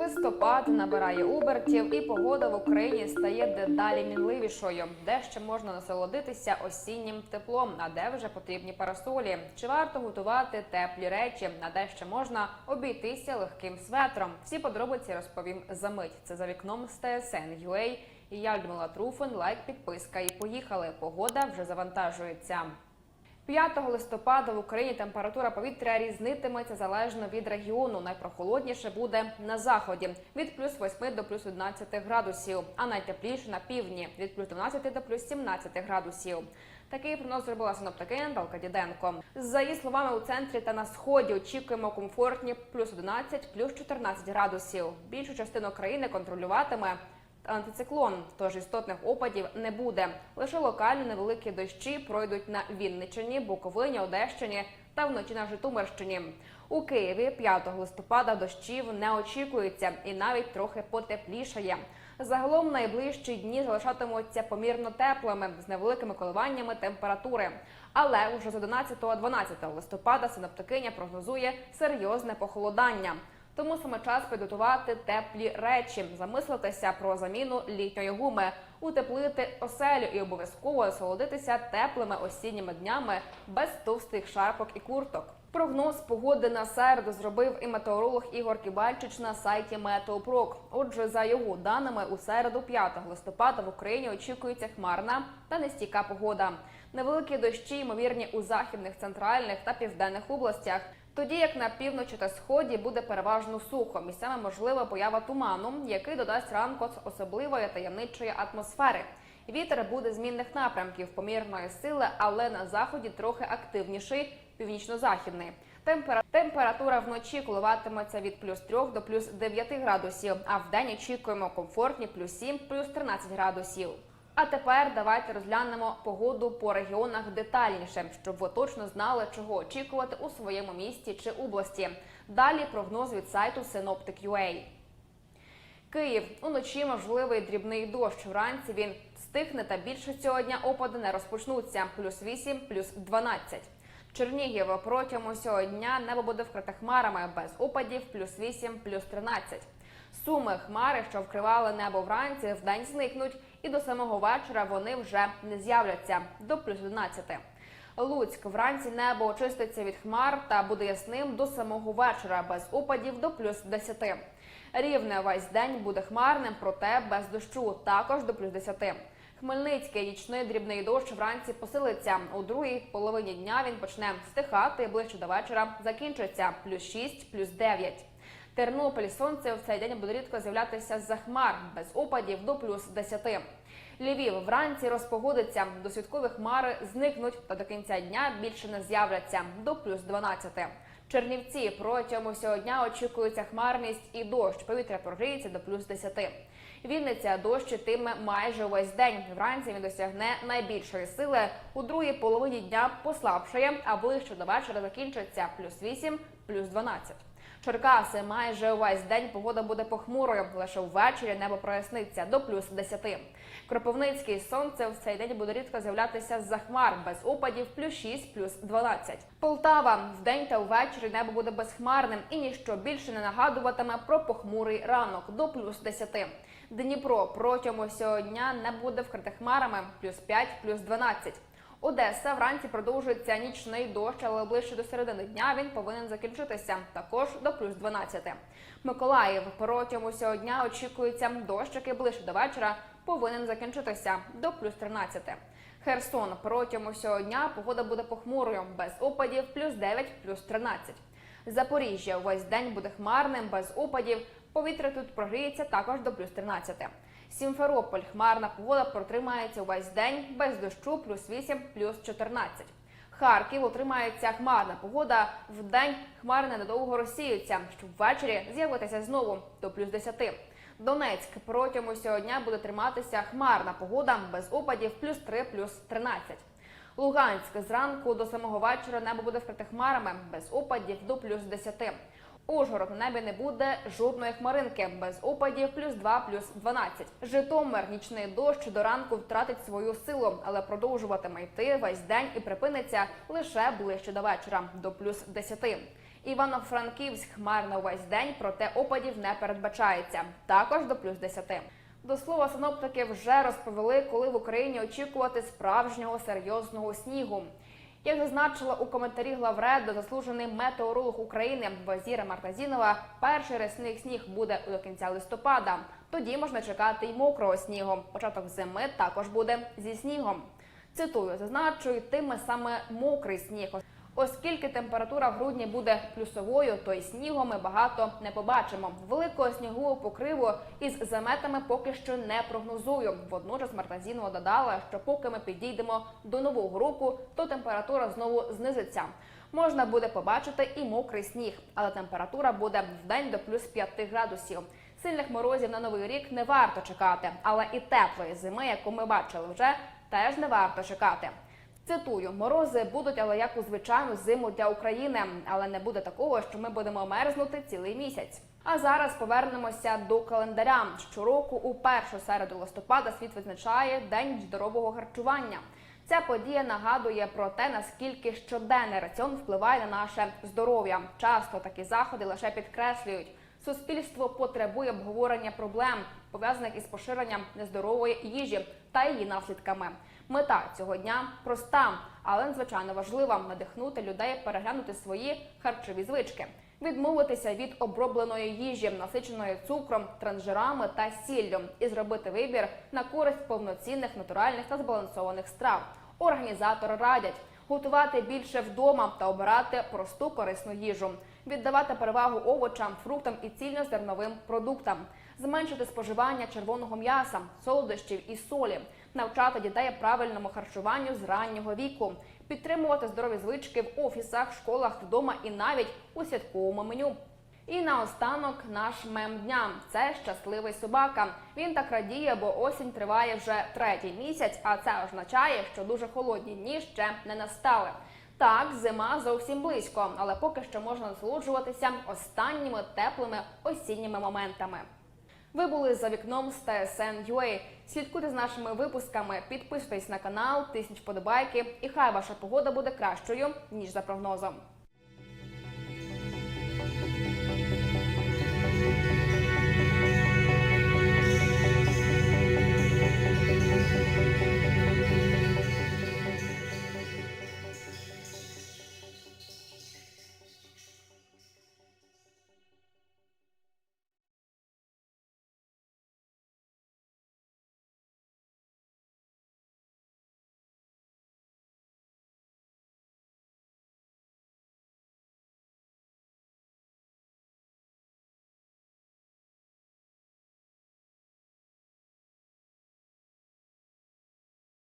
Листопад набирає обертів, і погода в Україні стає дедалі мінливішою. Де ще можна насолодитися осіннім теплом, а де вже потрібні парасолі? Чи варто готувати теплі речі? А де ще можна обійтися легким светром? Всі подробиці розповім за мить. Це за вікном з UA. І я Людмила Труфин. Лайк, підписка і поїхали. Погода вже завантажується. 5 листопада в Україні температура повітря різнитиметься залежно від регіону. Найпрохолодніше буде на заході від плюс 8 до плюс 11 градусів, а найтепліше на півдні від плюс 12 до плюс 17 градусів. Такий прогноз зробила синоптики Наталка Діденко. За її словами, у центрі та на сході очікуємо комфортні плюс 11, плюс 14 градусів. Більшу частину країни контролюватиме антициклон, тож істотних опадів не буде. Лише локально невеликі дощі пройдуть на Вінниччині, Буковині, Одещині та вночі на Житомирщині. У Києві 5 листопада дощів не очікується і навіть трохи потеплішає. Загалом найближчі дні залишатимуться помірно теплими з невеликими коливаннями температури. Але уже з 11-12 листопада синоптикиня прогнозує серйозне похолодання. Тому саме час підготувати теплі речі, замислитися про заміну літньої гуми, утеплити оселю і обов'язково насолодитися теплими осінніми днями без товстих шарпок і курток. Прогноз погоди на середу зробив і метеоролог Ігор Кібальчич на сайті Метеопрок. Отже, за його даними, у середу 5 листопада в Україні очікується хмарна та нестійка погода. Невеликі дощі ймовірні у західних, центральних та південних областях. Тоді як на півночі та сході буде переважно сухо, місцями можлива поява туману, який додасть ранку особливої таємничої атмосфери. Вітер буде змінних напрямків помірної сили, але на заході трохи активніший північно-західний. Темпера- Температура вночі коливатиметься від плюс 3 до плюс 9 градусів, а вдень очікуємо комфортні плюс 7, плюс 13 градусів. А тепер давайте розглянемо погоду по регіонах детальніше, щоб ви точно знали, чого очікувати у своєму місті чи області. Далі прогноз від сайту Synoptic.ua. Київ уночі можливий дрібний дощ. Вранці він стихне та більше цього дня опади не розпочнуться. Плюс 8, плюс 12. Чернігів протягом усього дня небо буде вкрите хмарами без опадів. Плюс 8, плюс 13. Суми хмари, що вкривали небо вранці, вдень зникнуть, і до самого вечора вони вже не з'являться до плюс 11. Луцьк вранці небо очиститься від хмар та буде ясним до самого вечора без опадів до плюс 10. Рівне весь день буде хмарним, проте без дощу, також до плюс 10. Хмельницький нічний дрібний дощ вранці посилиться. У другій половині дня він почне стихати ближче до вечора закінчиться плюс 6, плюс 9. Тернопіль сонце в цей день буде рідко з'являтися з-за хмар без опадів до плюс 10. Львів вранці розпогодиться, досвідкові хмари зникнуть та до кінця дня більше не з'являться до плюс 12. Чернівці протягом усього дня очікується хмарність і дощ. Повітря прогріється до плюс 10. Вінниця дощ йтиме майже увесь день. Вранці він досягне найбільшої сили. У другій половині дня послабшає, а ближче до вечора закінчиться плюс 8, плюс 12. Черкаси майже увесь день погода буде похмурою. Лише ввечері небо проясниться до плюс 10. Кропивницький сонце в цей день буде рідко з'являтися з-за хмар без опадів плюс 6, плюс 12. Полтава вдень та ввечері небо буде безхмарним і ніщо більше не нагадуватиме про похмурий ранок до плюс 10. Дніпро протягом усього дня не буде вкрите хмарами плюс 5, плюс 12. Одеса вранці продовжується нічний дощ, але ближче до середини дня він повинен закінчитися також до плюс 12. Миколаїв протягом усього дня очікується дощ, який ближче до вечора повинен закінчитися до плюс 13. Херсон протягом усього дня погода буде похмурою, без опадів плюс 9, плюс 13. Запоріжжя весь день буде хмарним, без опадів. Повітря тут прогріється також до плюс 13. Сімферополь хмарна погода протримається увесь день без дощу плюс 8, плюс 14. Харків утримається хмарна погода. Вдень хмари ненадовго розсіються, щоб ввечері з'явитися знову до плюс 10. Донецьк протягом усього дня буде триматися хмарна погода без опадів плюс 3, плюс 13. Луганськ зранку до самого вечора небо буде вкрите хмарами без опадів до плюс 10. Ужгород на небі не буде жодної хмаринки без опадів плюс 2, плюс 12. Житомир нічний дощ до ранку втратить свою силу, але продовжуватиме йти весь день і припиниться лише ближче до вечора до плюс 10. Івано-Франківськ хмарно увесь день, проте опадів не передбачається. Також до плюс 10. До слова, синоптики вже розповіли, коли в Україні очікувати справжнього серйозного снігу. Як зазначила у коментарі главредо, заслужений метеоролог України Вазіра Мартазінова, перший рясний сніг буде до кінця листопада. Тоді можна чекати й мокрого снігу. Початок зими також буде зі снігом. Цитую, зазначу, йтиме саме мокрий сніг. Оскільки температура в грудні буде плюсовою, то й снігу ми багато не побачимо. Великого снігового покриву із заметами поки що не прогнозую. Водночас Мартазінова додала, що поки ми підійдемо до нового року, то температура знову знизиться. Можна буде побачити і мокрий сніг, але температура буде в день до плюс 5 градусів. Сильних морозів на новий рік не варто чекати, але і теплої зими, яку ми бачили вже, теж не варто чекати. Цитую, морози будуть, але як у звичайну зиму для України, але не буде такого, що ми будемо мерзнути цілий місяць. А зараз повернемося до календаря. Щороку у першу середу листопада світ визначає День здорового харчування. Ця подія нагадує про те, наскільки щоденний раціон впливає на наше здоров'я. Часто такі заходи лише підкреслюють. Суспільство потребує обговорення проблем, пов'язаних із поширенням нездорової їжі та її наслідками. Мета цього дня проста, але надзвичайно важлива надихнути людей переглянути свої харчові звички, відмовитися від обробленої їжі, насиченої цукром, транжирами та сіллю, і зробити вибір на користь повноцінних, натуральних та збалансованих страв. Організатори радять готувати більше вдома та обирати просту корисну їжу, віддавати перевагу овочам, фруктам і цільнозерновим продуктам, зменшити споживання червоного м'яса, солодощів і солі, навчати дітей правильному харчуванню з раннього віку, підтримувати здорові звички в офісах, школах, вдома і навіть у святковому меню. І наостанок наш мем дня це щасливий собака. Він так радіє, бо осінь триває вже третій місяць, а це означає, що дуже холодні дні ще не настали. Так, зима зовсім близько, але поки що можна насолоджуватися останніми теплими осінніми моментами. Ви були за вікном з TSN.ua. Слідкуйте з нашими випусками, підписуйтесь на канал, тисніть вподобайки, і хай ваша погода буде кращою ніж за прогнозом.